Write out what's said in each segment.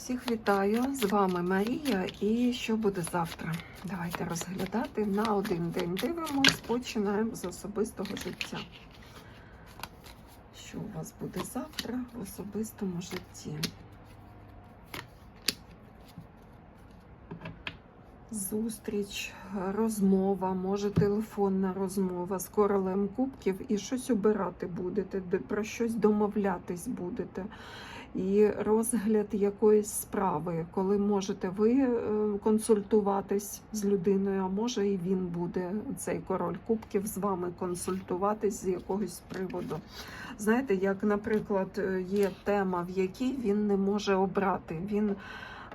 Всіх вітаю! З вами Марія. І що буде завтра? Давайте розглядати на один день. Дивимось, починаємо з особистого життя. Що у вас буде завтра в особистому житті? Зустріч, розмова, може телефонна розмова з королем кубків і щось обирати будете, про щось домовлятись будете. І розгляд якоїсь справи, коли можете ви е, консультуватись з людиною, а може і він буде, цей король кубків, з вами консультуватись з якогось приводу. Знаєте, як, наприклад, е, є тема, в якій він не може обрати. Він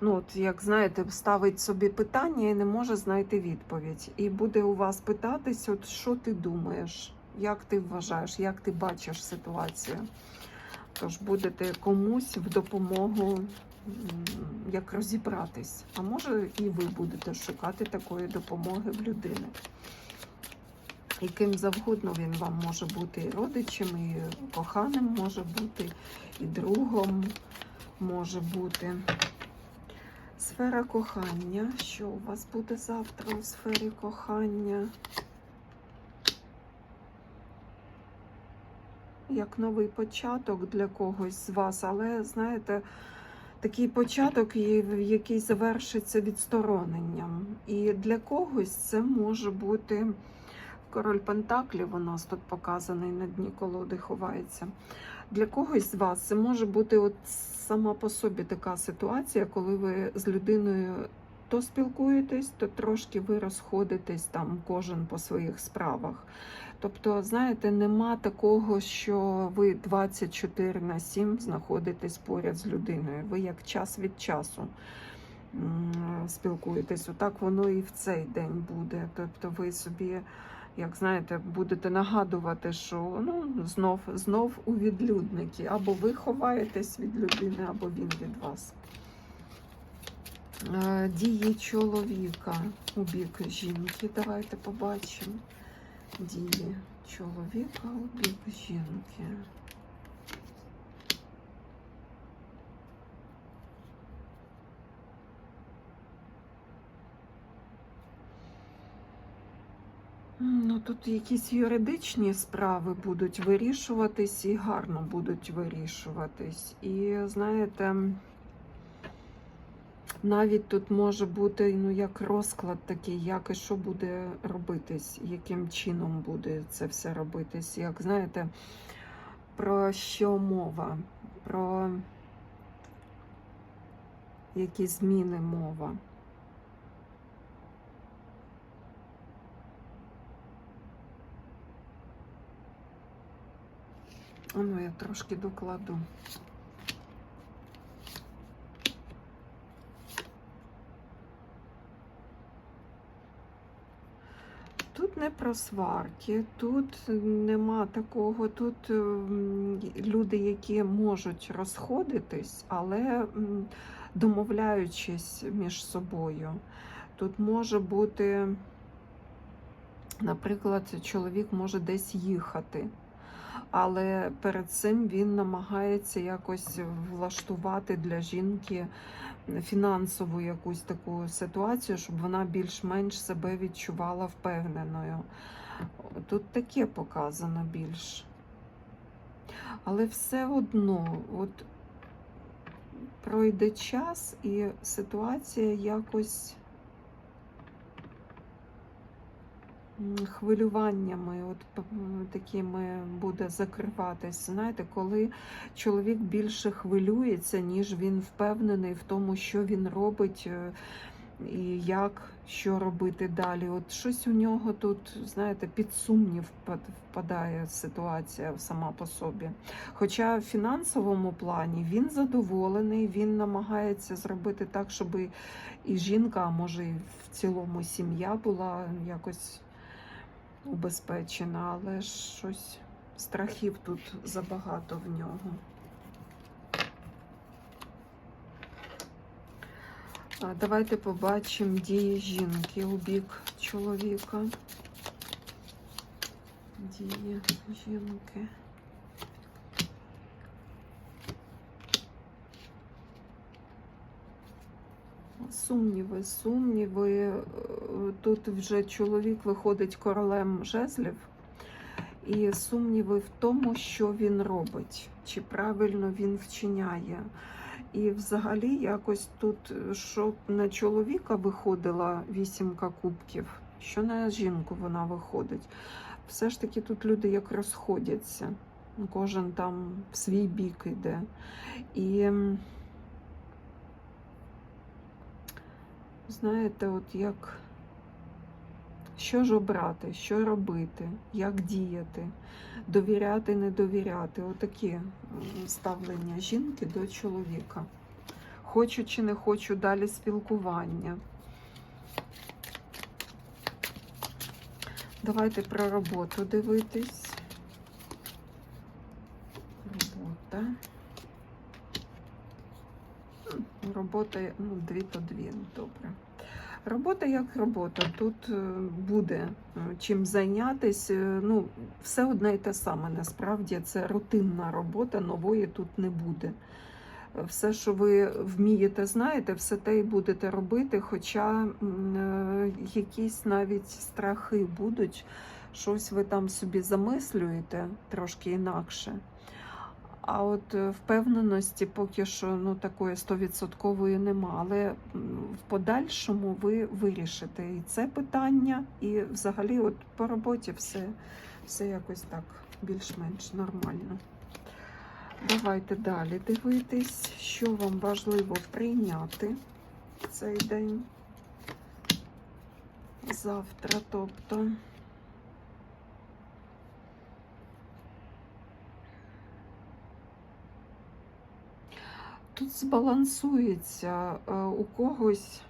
ну, от, як знаєте, ставить собі питання і не може знайти відповідь. І буде у вас питатись, от що ти думаєш, як ти вважаєш, як ти бачиш ситуацію. Тож будете комусь в допомогу як розібратись. А може і ви будете шукати такої допомоги в людини. І ким завгодно він вам може бути і родичем, і коханим може бути, і другом може бути. Сфера кохання. Що у вас буде завтра у сфері кохання? Як новий початок для когось з вас, але знаєте, такий початок, який завершиться відстороненням. І для когось це може бути король Пентаклів, у нас тут показаний на дні колоди ховається. Для когось з вас це може бути от сама по собі така ситуація, коли ви з людиною то спілкуєтесь, то трошки ви розходитесь там кожен по своїх справах. Тобто, знаєте, нема такого, що ви 24 на 7 знаходитесь поряд з людиною. Ви як час від часу спілкуєтесь. Отак воно і в цей день буде. Тобто ви собі, як знаєте, будете нагадувати, що ну, знов, знов у відлюдники. Або ви ховаєтесь від людини, або він від вас. Е, Дії чоловіка у бік жінки. Давайте побачимо. Дії чоловіка у бік жінки. Ну, тут якісь юридичні справи будуть вирішуватись і гарно будуть вирішуватись. І знаєте, навіть тут може бути ну, як розклад такий, як і що буде робитись, яким чином буде це все робитись. Як знаєте, про що мова, про які зміни мова. Ну, я трошки докладу. Сварки, тут нема такого. Тут ем, люди, які можуть розходитись, але домовляючись між собою. Тут може бути, наприклад, чоловік може десь їхати але перед цим він намагається якось влаштувати для жінки фінансову якусь таку ситуацію, щоб вона більш-менш себе відчувала впевненою. Тут таке показано більш. Але все одно, от пройде час і ситуація якось хвилюваннями, от такими буде закриватись. Знаєте, коли чоловік більше хвилюється, ніж він впевнений в тому, що він робить е, і як що робити далі. От щось у нього тут, знаєте, під сумнів впадає ситуація сама по собі. Хоча в фінансовому плані він задоволений, він намагається зробити так, щоб і- жінка, а може і в цілому сім'я була якось убезпечена, але щось страхів тут забагато в нього. Давайте побачимо дії жінки у бік чоловіка. Дії жінки. Сумніви, сумніви. Е, Тут вже чоловік виходить королем жезлів, і сумніви в тому, що він робить, чи правильно він вчиняє. І взагалі якось тут, що на чоловіка виходила вісімка кубків, що на жінку вона виходить. Все ж таки тут люди як розходяться. Кожен там в свій бік іде. І знаєте, от як що ж обрати, що робити, як діяти, довіряти, не довіряти. Отакі ставлення жінки до чоловіка. Хочу чи не хочу далі спілкування. Давайте про роботу дивитись. Робота. Робота, ну, дві то дві, ну, добре. Робота як робота. Тут е, буде е, чим зайнятися. Ну, все одне і те саме. Насправді це рутинна робота, нової тут не буде. Е, Все, що ви вмієте, знаєте, все те і будете робити, хоча е, якісь навіть страхи будуть, щось ви там собі замислюєте трошки інакше. А от е, впевненості поки що ну, такої стовідсоткової нема. Але в подальшому ви вирішите і це питання, і взагалі, от по роботі все, все якось так більш-менш нормально. Давайте далі дивитись, що вам важливо прийняти цей день. Завтра, тобто. Тут збалансується е, у когось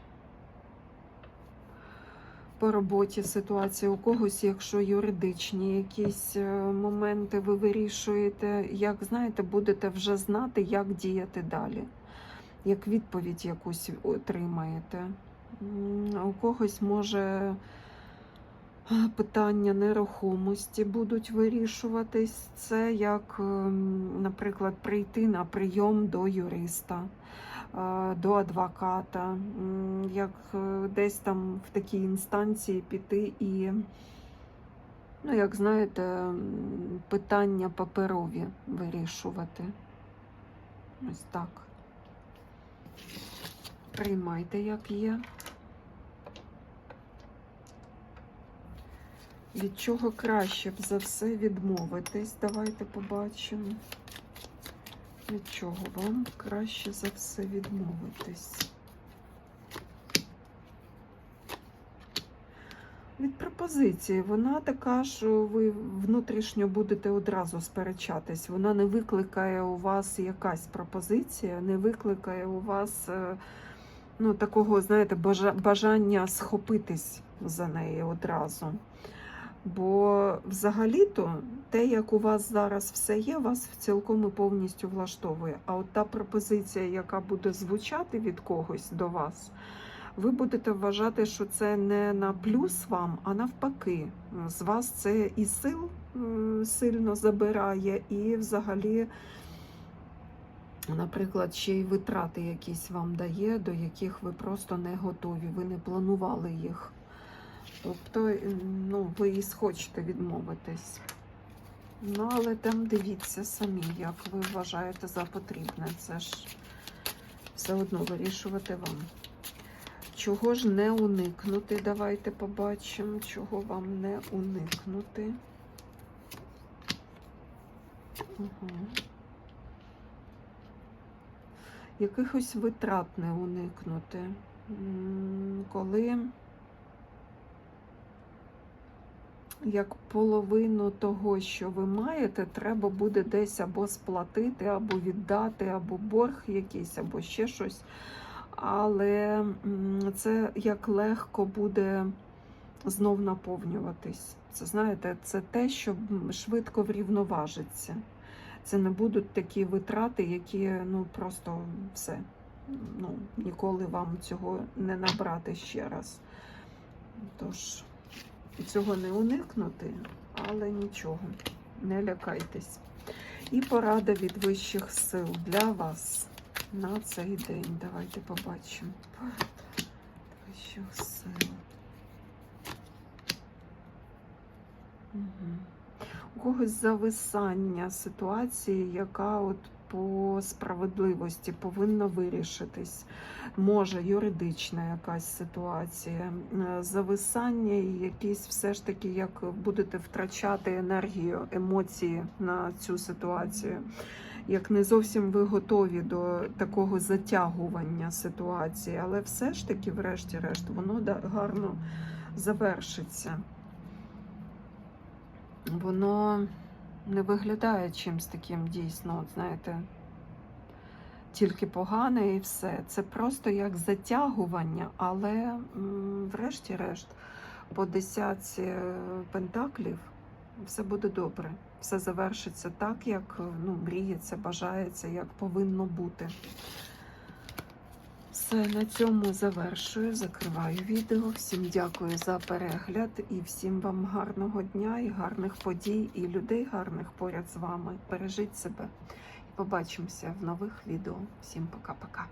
по роботі ситуація, у когось, якщо юридичні якісь е, моменти ви вирішуєте, як знаєте, будете вже знати, як діяти далі, як відповідь якусь отримаєте. У когось може питання нерухомості будуть вирішуватись. Це як, ем, наприклад, прийти на прийом до юриста, е, до адвоката, як е, десь там в такій інстанції піти і, ну, як знаєте, питання паперові вирішувати. Ось так. Приймайте, як є. Від чого краще б за все відмовитись? Давайте побачимо. Від чого вам краще за все відмовитись? Від пропозиції. Вона така, що ви внутрішньо будете одразу сперечатись. Вона не викликає у вас якась пропозиція, не викликає у вас е, ну, такого, знаєте, бажання схопитись за неї одразу. Бо взагалі-то те, як у вас зараз все є, вас цілком і повністю влаштовує. А от та пропозиція, яка буде звучати від когось до вас, ви будете вважати, що це не на плюс вам, а навпаки. З вас це і сил сильно забирає, і взагалі, наприклад, ще й витрати якісь вам дає, до яких ви просто не готові, ви не планували їх. Тобто, ну, ви і схочете відмовитись. Ну, але там дивіться самі, як ви вважаєте за потрібне. Це ж все одно вирішувати вам. Чого ж не уникнути? Давайте побачимо, чого вам не уникнути. Угу. Якихось витрат не уникнути. Коли як половину того, що ви маєте, треба буде десь або сплатити, або віддати, або борг якийсь, або ще щось. Але це як легко буде знов наповнюватись. Це знаєте, це те, що швидко врівноважиться. Це не будуть такі витрати, які ну просто все. Ну, ніколи вам цього не набрати ще раз. Тож. Цього не уникнути, але нічого, не лякайтесь. І порада від вищих сил для вас на цей день. Давайте побачимо. Вищих сил. Угу. У когось зависання ситуації, яка от по справедливості повинна вирішитись. Може, юридична якась ситуація, зависання і якісь все ж таки, як будете втрачати енергію, емоції на цю ситуацію. Як не зовсім ви готові до такого затягування ситуації, але все ж таки, врешті-решт, воно гарно завершиться. Воно не виглядає чимось таким дійсно, от знаєте, тільки погане і все. Це просто як затягування, але врешті-решт, по десятці е, пентаклів все буде добре. Все завершиться так, як ну, мріється, бажається, як повинно бути. Все, на цьому завершую, закриваю відео. Всім дякую за перегляд і всім вам гарного дня і гарних подій, і людей гарних поряд з вами. Бережіть себе. Побачимося в нових відео. Всім пока-пока.